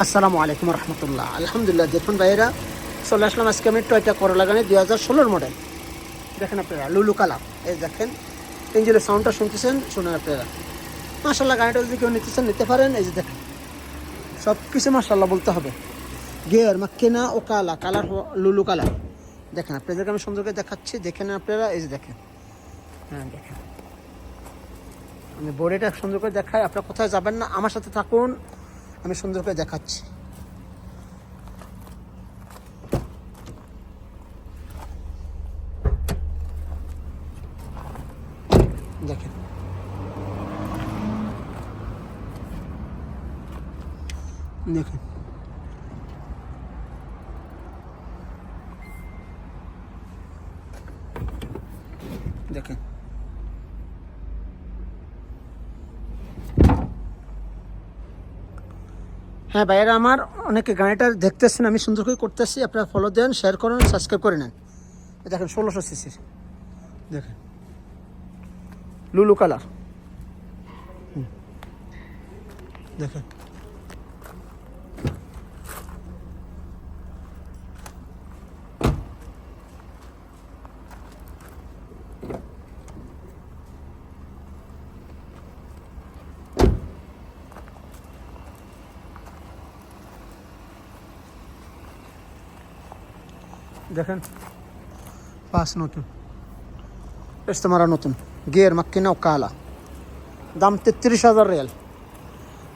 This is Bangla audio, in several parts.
আসসালামু আলাইকুম রহমতুল্লাহ। আলহামদুলিল্লাহ দেখুন ভাইয়েরা, চলে আসলাম আজকে আমি টয়টা করলা গানে দুই হাজার ষোলোর মডেল দেখেন আপনারা, লুলু কালার এই দেখেন ইঞ্জিনের সাউন্ডটা শুনতেছেন, শুনেন আপনারা। মাসাল্লাহ গাড়িটা যদি কেউ নিতেছেন, নিতে পারেন। এই যে দেখেন সব কিছু মাসাল্লাহ বলতে হবে। গিয়ার, মাক্কেনা ও কালা, কালার লুলু কালার। দেখেন, আপনাদেরকে আমি সুন্দর করে দেখাচ্ছি, দেখেন আপনারা, এই যে দেখেন। হ্যাঁ দেখেন। আমি বোর্ডেটা সুন্দর করে দেখাই, আপনারা কোথায় যাবেন না, আমার সাথে থাকুন। আমি সুন্দর করে দেখাচ্ছি। দেখেন। দেখেন। দেখেন। হ্যাঁ ভাইয়েরা আমার অনেকে গাড়িটা দেখতেছেন, আমি সুন্দর করে করতেছি। আপনারা ফলো দেন শেয়ার করেন সাবস্ক্রাইব করে নেন। দেখেন, ষোলোশো সিসির দেখেন। লুলু কালার। দেখেন। দেখেন। পাস নতুন। ইস্তেমারা নতুন। গিয়ার মাক্কিনা ও কালা। দাম তেত্রিশ হাজার রিয়াল।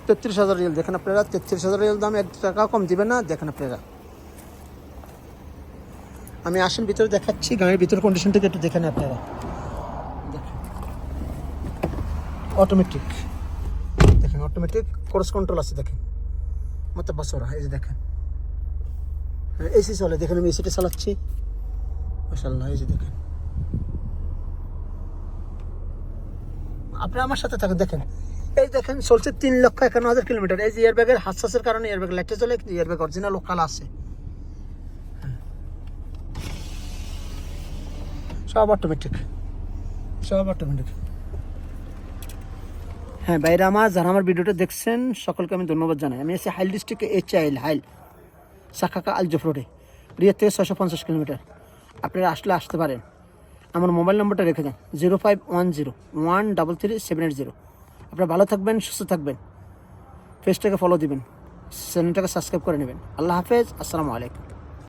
তেত্রিশ হাজার রিয়াল। দেখেন আপনারা, তেত্রিশ হাজার রিয়াল দাম এক টাকা কম দিবেন না, দেখেন আপনারা। আমি আসেন, ভিতরে দেখাচ্ছি, গাড়ির ভিতরে কন্ডিশনটাকে একটু দেখেন আপনারা। অটোমেটিক দেখেন অটোমেটিক কোর্স কন্ট্রোল আছে, দেখেন। মতো বছরা, এই যে দেখেন। এসি চলে, দেখেন আমি এসিটা চালাচ্ছি। মাসাল্লাহ এই যে দেখেন। আপনি আমার সাথে থাকেন, দেখেন। এই দেখেন, চলছে তিন লক্ষ একান্ন হাজার কিলোমিটার। এই যে এয়ারব্যাগের হাসাসের কারণে এয়ারব্যাগ লাইটটা চলে, কিন্তু এয়ারব্যাগ অরিজিনাল লোকাল আছে। হ্যাঁ। সব অটোমেটিক সব অটোমেটিক হ্যাঁ বাইরে আমার, যারা আমার ভিডিওটা দেখছেন, সকলকে আমি ধন্যবাদ জানাই। আমি এসে হাইল ডিস্ট্রিক্টে এইচ আইল হাইল। সাকাকা আলজফ রোডে। রিয়ার থেকে ছশো পঞ্চাশ কিলোমিটার। আপনারা আসলে আসতে পারেন। আমার মোবাইল নম্বরটা রেখে দেন। Zero five one zero, one double three seven eight zero. আপনারা ভালো থাকবেন, সুস্থ থাকবেন। পেজটাকে ফলো দিবেন। চ্যানেলটাকে সাবস্ক্রাইব করে নেবেন। আল্লাহ হাফেজ। আসসালামু আলাইকুম।